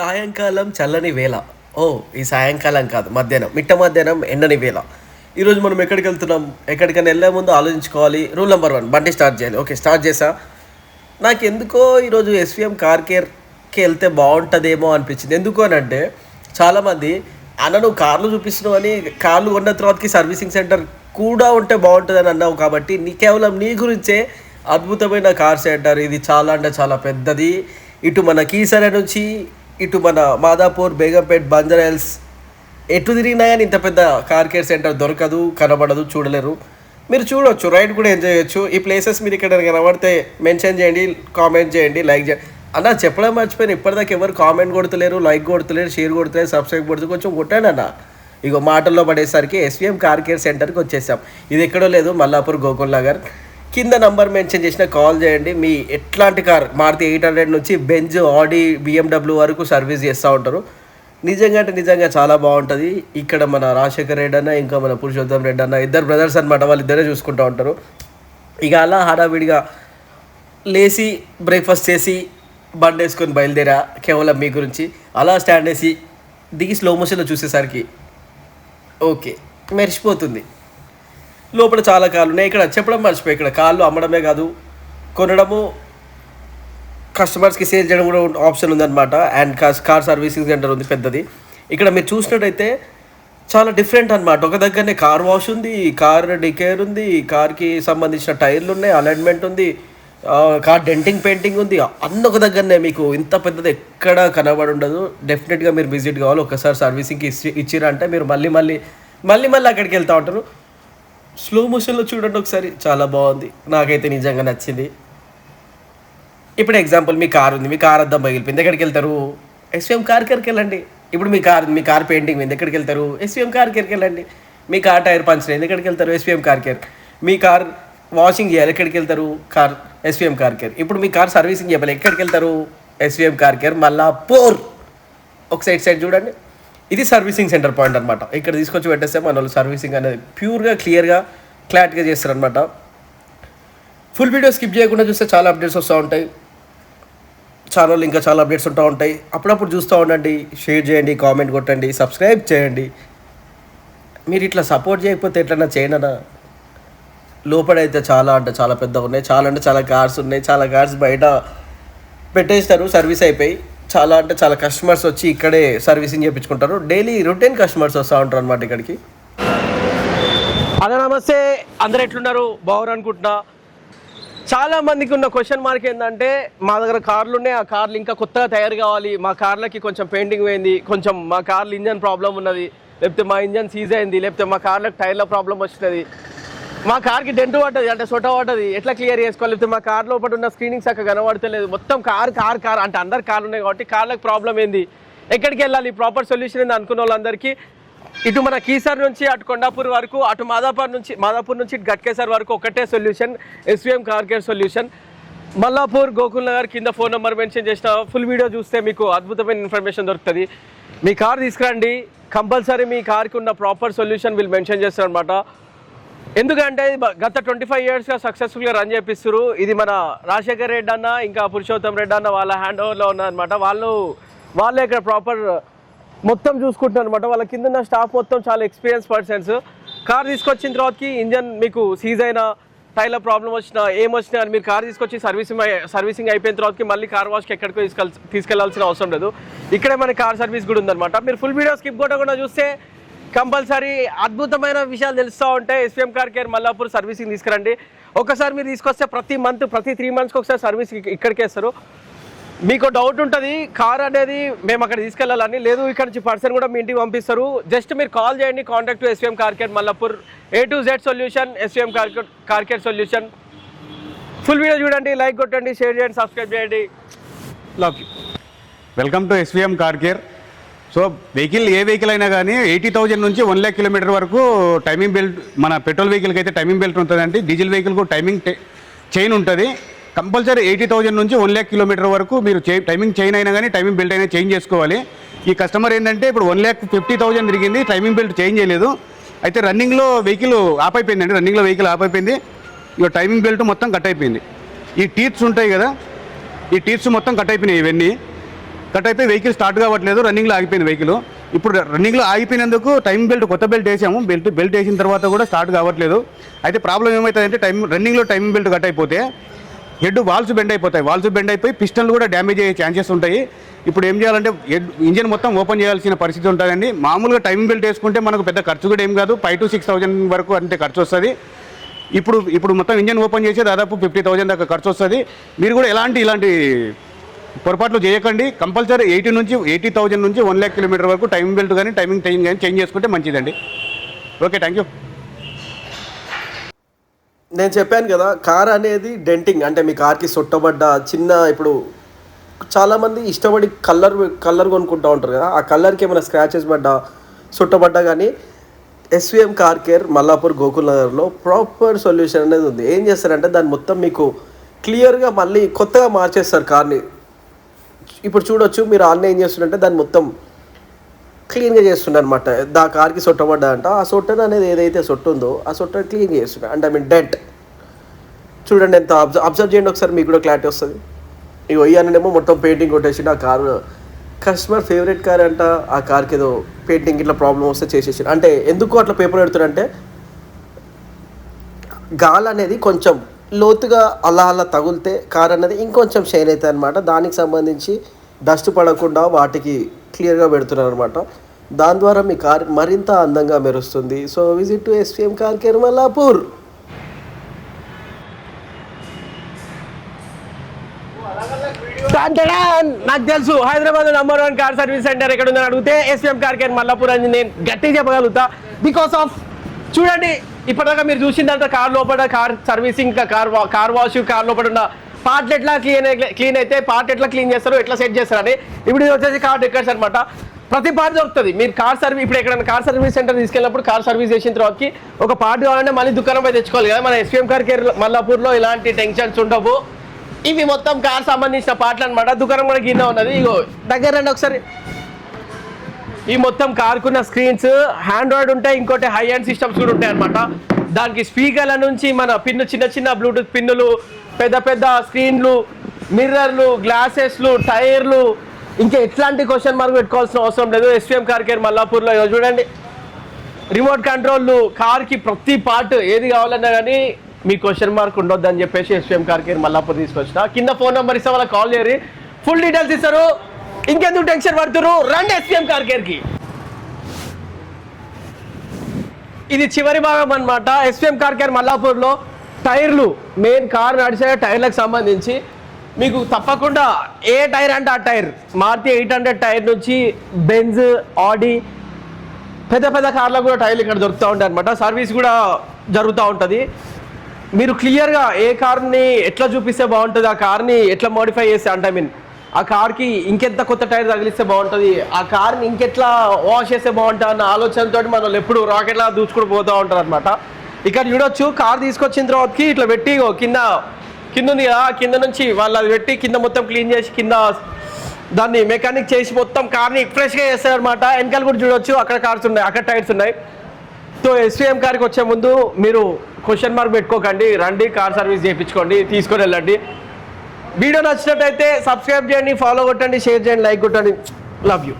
సాయంకాలం చల్లని వేళ. ఓ ఈ సాయంకాలం కాదు మధ్యాహ్నం మిట్ట మధ్యాహ్నం ఎండని వేళ. ఈరోజు మనం ఎక్కడికి వెళ్తున్నాం? ఎక్కడికైనా వెళ్ళే ముందు ఆలోచించుకోవాలి. రూల్ నెంబర్ వన్ బండి స్టార్ట్ చేయాలి. ఓకే స్టార్ట్ చేసా? నాకు ఎందుకో ఈరోజు ఎస్విఎం కార్ కేర్కి వెళ్తే బాగుంటుందేమో అనిపించింది. ఎందుకు అని అంటే చాలామంది అన్న నువ్వు కార్లు చూపిస్తున్నావు అని కార్లు కొన్న తర్వాతకి సర్వీసింగ్ సెంటర్ కూడా ఉంటే బాగుంటుందని అన్నావు కాబట్టి నీ కేవలం నీ గురించే అద్భుతమైన కార్ సెంటర్ ఇది చాలా అంటే చాలా పెద్దది. ఇటు మన కీసర నుంచి ఇటు మన మాదాపూర్ బేగంపేట్ బంజారా ఎటు తిరిగినా కానీ ఇంత పెద్ద కార్ కేర్ సెంటర్ దొరకదు కనబడదు చూడలేరు. మీరు చూడవచ్చు రైడ్ కూడా ఎంజాయ్ చేయొచ్చు. ఈ ప్లేసెస్ మీరు ఇక్కడ కనబడితే మెన్షన్ చేయండి కామెంట్ చేయండి లైక్ చేయండి. అన్న చెప్పడం మర్చిపోయిన ఇప్పటిదాకా ఎవరు కామెంట్ కొడతలేరు లైక్ కొడతలేరు షేర్ కొడతలేరు సబ్స్క్రైబ్ కొడుతు కొంచెం కొట్టాడు అన్న. ఇగో మాటల్లో పడేసరికి ఎస్విఎం కార్ కేర్ సెంటర్కి వచ్చేసాం. ఇది ఎక్కడో లేదు మల్లాపూర్ గోకుల్ నగర్. కింద నంబర్ మెన్షన్ చేసిన కాల్ చేయండి. మీ ఎట్లాంటి కార్? మారుతి ఎయిట్ హండ్రెడ్ నుంచి బెంజ్ ఆడి బిఎండబ్ల్యూ వరకు సర్వీస్ చేస్తూ ఉంటారు. నిజంగా అంటే నిజంగా చాలా బాగుంటుంది. ఇక్కడ మన రాజశేఖర్ రెడ్డి అన్న ఇంకా మన పురుషోత్తం రెడ్డి అన్న ఇద్దరు బ్రదర్స్ అనమాట వాళ్ళు ఇద్దరే చూసుకుంటూ ఉంటారు. ఇక అలా హడావిడిగా లేచి బ్రేక్ఫాస్ట్ చేసి బండి వేసుకొని బయలుదేరా కేవలం మీ గురించి. అలా స్టాండ్ వేసి దిగి స్లో మోషన్లో చూసేసరికి ఓకే మెరిసిపోతుంది. లోపల చాలా కాళ్ళు ఉన్నాయి. ఇక్కడ చెప్పడం మర్చిపోయి ఇక్కడ కాళ్ళు అమ్మడమే కాదు కొనడము కస్టమర్స్కి సేల్ చేయడం కూడా ఆప్షన్ ఉందన్నమాట. And car car servicing centre ఉంది పెద్దది. ఇక్కడ మీరు చూసినట్టయితే చాలా డిఫరెంట్ అన్నమాట. ఒక దగ్గరనే కార్ వాష్ ఉంది కార్ డికేర్ ఉంది కార్కి సంబంధించిన టైర్లు ఉన్నాయి అలైన్మెంట్ ఉంది కార్ డెంటింగ్ పెయింటింగ్ ఉంది. అన్న ఒక దగ్గరనే మీకు ఇంత పెద్దది ఎక్కడ కనబడి ఉండదు. డెఫినెట్గా మీరు విజిట్ కావాలి. ఒకసారి సర్వీసింగ్కి ఇచ్చి ఇచ్చిరంటే మీరు మళ్ళీ మళ్ళీ మళ్ళీ మళ్ళీ అక్కడికి వెళ్తూ ఉంటారు. స్లో మోషన్లో చూడండి ఒకసారి. చాలా బాగుంది. నాకైతే నిజంగా నచ్చింది. ఇప్పుడు ఎగ్జాంపుల్ మీ కార్ ఉంది. మీ కార్ అద్దం పగిలిపోయింది. ఎక్కడికి వెళ్తారు? ఎస్విఎం కార్ కరికి వెళ్ళండి. ఇప్పుడు మీ కార్ మీ కార్ పెయింటింగ్ ఉంది. ఎక్కడికి వెళ్తారు? ఎస్విఎం కార్ కరికి వెళ్ళండి. మీ కార్ టైర్ పంచర్ అయింది. ఎక్కడికి వెళ్తారు? ఎస్విఎం కార్ కేర్ మీ కార్ వాషింగ్ చేయాలి. ఎక్కడికి వెళ్తారు? కార్ ఎస్విఎం కార్ కేర్ ఇప్పుడు మీ కార్ సర్వీసింగ్ చేయాలి ఎక్కడికి వెళ్తారు? ఎస్విఎం కార్ కేర్ మళ్ళా పోర్ ఒక సైడ్ సైడ్ చూడండి. ఇది సర్వీసింగ్ సెంటర్ పాయింట్ అనమాట ఇక్కడ తీసుకొచ్చి పెట్టేస్తే మన వాళ్ళు సర్వీసింగ్ అనేది ప్యూర్గా క్లియర్గా క్లారిటీగా చేస్తారనమాట ఫుల్ వీడియో స్కిప్ చేయకుండా చూస్తే చాలా అప్డేట్స్ వస్తూ ఉంటాయి. ఛానల్ ఇంకా చాలా అప్డేట్స్ ఉంటూ ఉంటాయి. అప్పుడప్పుడు చూస్తూ ఉండండి షేర్ చేయండి కామెంట్ కొట్టండి సబ్స్క్రైబ్ చేయండి. మీరు ఇట్లా సపోర్ట్ చేయకపోతే ఎట్లన్నా చేయనన్నా లోపడైతే చాలా అంటే చాలా పెద్దగా ఉన్నాయి. చాలా అంటే చాలా కార్స్ ఉన్నాయి. చాలా కార్స్ బయట పెట్టేస్తారు. సర్వీస్ అయిపోయి. చాలా అంటే చాలా కస్టమర్స్ వచ్చి ఇక్కడే సర్వీసింగ్ చేయించుకుంటారు డైలీ రొటీన్ కస్టమర్స్ వస్తూ ఉంటారు అనమాట ఇక్కడికి. అదే నమస్తే. అందరు ఎట్లున్నారు? బాగున్నారు అనుకుంటున్నా. చాలా మందికి ఉన్న క్వశ్చన్ మార్క్ ఏంటంటే మా దగ్గర కార్లు ఉన్నాయి. ఆ కార్లు ఇంకా కొత్తగా తయారు కావాలి. మా కార్లకి కొంచెం పెయింటింగ్ పోయింది. కొంచెం మా కార్లు ఇంజన్ ప్రాబ్లం ఉన్నది. లేకపోతే మా ఇంజన్ సీజ్ అయింది. లేకపోతే మా కార్లకు టైర్ల ప్రాబ్లం వచ్చినది. మా కార్కి డెంట్ పడ్డది అంటే సొట పడ్డది. ఎట్లా క్లియర్ చేసుకోవాలి? మా కార్ లోపల ఉన్న స్క్రీనింగ్ చక్కగా కనబడతలేదు. మొత్తం కార్ కార్ కార్ అంటే అందరు కార్లు ఉన్నాయి కాబట్టి కార్లకు ప్రాబ్లం ఏంది? ఎక్కడికి వెళ్ళాలి? ప్రాపర్ సొల్యూషన్ ఏంది అనుకున్న వాళ్ళందరికీ ఇటు మన కీసర్ నుంచి అటు కొండాపూర్ వరకు అటు మాదాపూర్ నుంచి మాదాపూర్ నుంచి ఇటు గట్కేసర్ వరకు ఒకటే solution SVM car care solution Mallapur Gokul Nagar కింద ఫోన్ నెంబర్ మెన్షన్ చేసిన ఫుల్ వీడియో చూస్తే మీకు అద్భుతమైన ఇన్ఫర్మేషన్ దొరుకుతుంది. మీ కార్ తీసుకురండి. కంపల్సరీ మీ కార్కి ఉన్న ప్రాపర్ సొల్యూషన్ వీళ్ళు మెన్షన్ చేస్తారనమాట ఎందుకంటే గత ట్వంటీ ఫైవ్ ఇయర్స్గా సక్సెస్ఫుల్గా రన్ చేపిస్తారు ఇది మన రాజశేఖర్ రెడ్డి అన్న ఇంకా పురుషోత్తం రెడ్డి అన్న వాళ్ళ హ్యాండ్ ఓవర్లో ఉన్నారనమాట వాళ్ళు వాళ్ళే ఇక్కడ ప్రాపర్ మొత్తం చూసుకుంటున్నారు అనమాట వాళ్ళ కింద ఉన్న స్టాఫ్ మొత్తం చాలా ఎక్స్పీరియన్స్ పర్సన్స్ కార్ తీసుకొచ్చిన తర్వాతకి ఇంజన్ మీకు సీజ్ అయినా టైర్ల ప్రాబ్లం వచ్చినా ఏం వచ్చినా అని మీరు కార్ తీసుకొచ్చి సర్వీసింగ్ సర్వీసింగ్ అయిపోయిన తర్వాతకి మళ్ళీ కార్ వాష్కి ఎక్కడికో తీసుకెళ్ తీసుకెళ్ళాల్సిన అవసరం లేదు. ఇక్కడే మన కార్ సర్వీస్ కూడా ఉందన్నమాట. మీరు ఫుల్ వీడియో స్కిప్ కూడా చూస్తే కంపల్సరీ అద్భుతమైన విషయాలు తెలుస్తూ ఉంటాయి SPM car care Mallapur servicing తీసుకురండి. ఒకసారి మీరు తీసుకొస్తే ప్రతి మంత్ ప్రతి త్రీ మంత్స్కి ఒకసారి సర్వీస్ ఇక్కడికి వేస్తారు. మీకు డౌట్ ఉంటుంది కార్ అనేది మేము అక్కడ తీసుకెళ్ళాలని. లేదు ఇక్కడ నుంచి పర్సన్ కూడా మీ ఇంటికి పంపిస్తారు. జస్ట్ మీరు కాల్ చేయండి contact SVM car care Mallapur A to Z solution SVM car car care solution full video చూడండి లైక్ కొట్టండి షేర్ చేయండి సబ్స్క్రైబ్ చేయండి. Love you welcome to SVM car care so vehicle A vehicle అయినా కానీ eighty thousand నుంచి one lakh kilometre వరకు timing belt మన petrol వెహికల్కి అయితే టైమింగ్ బెల్ట్ ఉంటుందండి డీజిల్ వెహికల్కు టైమింగ్ చైన్ ఉంటుంది. కంపల్సరీ ఎయిటీ థౌజండ్ నుంచి వన్ ల్యాక్ కిలోమీటర్ వరకు మీరు టైమింగ్ చైన్ అయినా కానీ టైమింగ్ బెల్ట్ అయినా చేంజ్ చేసుకోవాలి. ఈ కస్టమర్ ఏంటంటే ఇప్పుడు వన్ ల్యాక్ ఫిఫ్టీ థౌజండ్ తిరిగింది టైమింగ్ బెల్ట్ చేంజ్ చేయలేదు. అయితే రన్నింగ్లో వెహికల్ ఆఫ్ అయిపోయిందండి రన్నింగ్లో వెహికల్ ఆఫ్ అయిపోయింది ఇక టైమింగ్ బెల్ట్ మొత్తం కట్ అయిపోయింది. ఈ టీత్స్ ఉంటాయి కదా ఈ టీత్స్ మొత్తం కట్ అయిపోయినాయి ఇవన్నీ. కట్ అయిపోయి వెహికల్ స్టార్ట్ కావట్లేదు రన్నింగ్లో ఆగిపోయింది వెహికల్. ఇప్పుడు రన్నింగ్లో ఆగిపోయినందుకు టైం బెల్ట్ కొత్త బెల్ట్ వేసాము. బెల్ట్ బెల్ట్ వేసిన తర్వాత కూడా స్టార్ట్ కావట్లేదు. అయితే ప్రాబ్లం ఏమవుతుందంటే టైం రన్నింగ్లో టైం బెల్ట్ కట్ అయిపోతే హెడ్ వాల్స్ బెండ్ అయిపోతాయి. వాల్స్ బెండ్ అయిపోయి పిస్టన్లు కూడా డ్యామేజ్ అయ్యే ఛాన్సెస్ ఉంటాయి. ఇప్పుడు ఏం చేయాలంటే హెడ్ ఇంజిన్ మొత్తం ఓపెన్ చేయాల్సిన పరిస్థితి ఉంటుందండి. మామూలుగా టైం బెల్ట్ వేసుకుంటే మనకు పెద్ద ఖర్చు కూడా ఏం కాదు. ఫైవ్ టు సిక్స్ థౌజండ్ వరకు అంటే ఖర్చు వస్తుంది. ఇప్పుడు ఇప్పుడు మొత్తం ఇంజిన్ ఓపెన్ చేసి దాదాపు ఫిఫ్టీ థౌజండ్ దాకా ఖర్చు వస్తుంది. మీరు కూడా ఎలాంటి ఇలాంటి పొరపాట్లు చేయకండి. కంపల్సరీ ఎయిటీ నుంచి ఎయిటీ థౌజండ్ నుంచి వన్ ల్యాక్ కిలోమీటర్ వరకు టైం బెల్ట్ కానీ టైమింగ్ టైం కానీ చేంజ్ చేసుకుంటే మంచిదండి. Okay thank you. నేను చెప్పాను కదా కార్ అనేది డెంటింగ్ అంటే మీ కార్కి సొట్టబడ్డ చిన్న ఇప్పుడు చాలామంది ఇష్టపడి కలర్ కలర్ కొనుక్కుంటూ ఉంటారు కదా ఆ కలర్కి ఏమైనా స్క్రాచెస్ పడ్డా సుట్టబడ్డా కానీ SVM car care Mallapur Gokul నగర్లో ప్రాపర్ సొల్యూషన్ అనేది ఉంది. ఏం చేస్తారంటే దాన్ని మొత్తం మీకు క్లియర్గా మళ్ళీ కొత్తగా మార్చేస్తారు కార్ని ఇప్పుడు చూడొచ్చు మీరు ఆన్లైన్ ఏం చేస్తుంటే దాన్ని మొత్తం క్లీన్గా చేస్తుండే అనమాట దా కార్కి సొట్టబడ్డా అంట ఆ సొట్టను అనేది ఏదైతే సొట్టు ఉందో ఆ సొట్టను క్లీన్ చేస్తుండే. అంటే ఐ మీన్ డెంట్. చూడండి ఎంత అబ్జర్వ్ అబ్జర్వ్ చేయండి ఒకసారి మీకు కూడా క్లారిటీ వస్తుంది. ఇక ఇయ్యానేమో మొత్తం పెయింటింగ్ కొట్టేసి ఆ కారు కస్టమర్ ఫేవరెట్ కార్ అంట ఆ కార్కి ఏదో పెయింటింగ్ ఇట్లా ప్రాబ్లం వస్తే చేసేసి అంటే ఎందుకు అట్లా పేపర్ పెడుతున్నారంటే గాలి అనేది కొంచెం లోతుగా అలా అలా తగిలితే కార్ అనేది ఇంకొంచెం షైన్ అవుతుంది అనమాట దానికి సంబంధించి డస్ట్ పడకుండా వాటికి క్లియర్గా పెడుతున్నారు అనమాట దాని ద్వారా మీ కార్ మరింత అందంగా మెరుస్తుంది. So visit to SPM car care Mallapur నాకు తెలుసు Hyderabad number one car service centre ఎక్కడ ఉందని అడిగితే ఎస్ఎం కార్ కేర్ మల్లాపూర్ అని నేను గట్టిగా చెప్పగలుగుతా. బికాస్ ఆఫ్ చూడండి ఇప్పటిదాకా మీరు చూసిందంటే కార్ లోపల car servicing car car wash car లోపల ఉన్న పార్ట్లు ఎట్లా క్లీన్ క్లీన్ అయితే పార్ట్ ఎట్లా క్లీన్ చేస్తారు ఎట్లా సెట్ చేస్తారు అని ఇప్పుడు ఇది వచ్చేసి కార్ డెక్కర్స్ అనమాట ప్రతి పార్ట్ దొరుకుతుంది. మీరు కార్ సర్వీస్ ఇప్పుడు ఎక్కడైనా కార్ సర్వీస్ సెంటర్ తీసుకెళ్ళినప్పుడు కార్ సర్వీస్ చేసిన తర్వాతకి ఒక పార్ట్ కావాలంటే మళ్ళీ దుకాణం పోయి తెచ్చుకోవాలి కదా. మన ఎస్పీఎం కార్ కేర్ మల్లాపూర్లో ఇలాంటి టెన్షన్స్ ఉండవు. ఇవి మొత్తం కార్ సంబంధించిన పార్ట్లు అనమాట దుకాణం కూడా గిన్నె ఉన్నది. ఇగో దగ్గర రండి ఒకసారి. ఈ మొత్తం కార్కున్న స్క్రీన్స్ ఆండ్రాయిడ్ ఉంటాయి ఇంకోటి హై అండ్ సిస్టమ్స్ కూడా ఉంటాయి అనమాట దానికి స్పీకర్ల నుంచి మన పిన్ను చిన్న చిన్న బ్లూటూత్ పిన్నులు పెద్ద పెద్ద స్క్రీన్లు మిర్రర్లు గ్లాసెస్లు టైర్లు ఇంకా ఎట్లాంటి క్వశ్చన్ మార్క్ పెట్టుకోవాల్సిన అవసరం లేదు. ఎస్విఎం కార్ కేర్ మల్లాపూర్లో చూడండి. రిమోట్ కంట్రోల్ కార్కి ప్రతి పార్ట్ ఏది కావాలన్నా కానీ మీ క్వశ్చన్ మార్క్ ఉండొద్దని అని చెప్పేసి ఎస్విఎం కార్ కేర్ మల్లాపూర్ తీసుకొచ్చిన. కింద ఫోన్ నెంబర్ ఇస్తే వాళ్ళకి కాల్ చేయరు. ఫుల్ డీటెయిల్స్ ఇస్తారు. ఇంకెందుకు టెన్షన్ పడుతున్నారు రండి ఎస్పీఎం కార్ కేర్కి ఇది చివరి భాగం అనమాట ఎస్పీఎం కార్ కేర్ మల్లాపూర్లో టైర్లు మెయిన్ కార్ నడిచే టైర్లకు సంబంధించి. మీకు తప్పకుండా ఏ టైర్ అంటే ఆ tyre. Maruti eight hundred tyre నుంచి బెంజ్ ఆడి పెద్ద పెద్ద కార్లకు కూడా టైర్లు ఇక్కడ దొరుకుతూ ఉంటాయి అనమాట సర్వీస్ కూడా జరుగుతూ ఉంటుంది. మీరు క్లియర్గా ఏ కార్ని ఎట్లా చూపిస్తే బాగుంటుంది ఆ కార్ని ఎట్లా మోడిఫై చేస్తే అంటే ఐ మీన్ ఆ కార్కి ఇంకెంత కొత్త టైర్ తగిలిస్తే బాగుంటుంది? ఆ కార్ని ఇంకెట్లా వాష్ చేస్తే బాగుంటుంది అన్న ఆలోచనతో మనం ఎప్పుడు రాకెట్లా దూచుకుని పోతూ ఉంటారు అనమాట ఇక్కడ చూడొచ్చు కార్ తీసుకొచ్చిన తర్వాతకి ఇట్లా పెట్టి కింద కింద ఉంది కదా కింద నుంచి వాళ్ళు అది పెట్టి కింద మొత్తం క్లీన్ చేసి కింద దాన్ని మెకానిక్ చేసి మొత్తం కార్ని ఫ్రెష్గా చేస్తారు అనమాట వెనకాల కూడా చూడొచ్చు అక్కడ కార్స్ ఉన్నాయి అక్కడ టైర్స్ ఉన్నాయి. సో ఎస్విఎం కార్కి వచ్చే ముందు మీరు క్వశ్చన్ మార్క్ పెట్టుకోకండి రండి కార్ సర్వీస్ చేయించుకోండి తీసుకొని వెళ్ళండి. వీడియో నచ్చినట్టయితే సబ్స్క్రైబ్ చేయండి ఫాలో కొట్టండి షేర్ చేయండి లైక్ కొట్టండి. Love you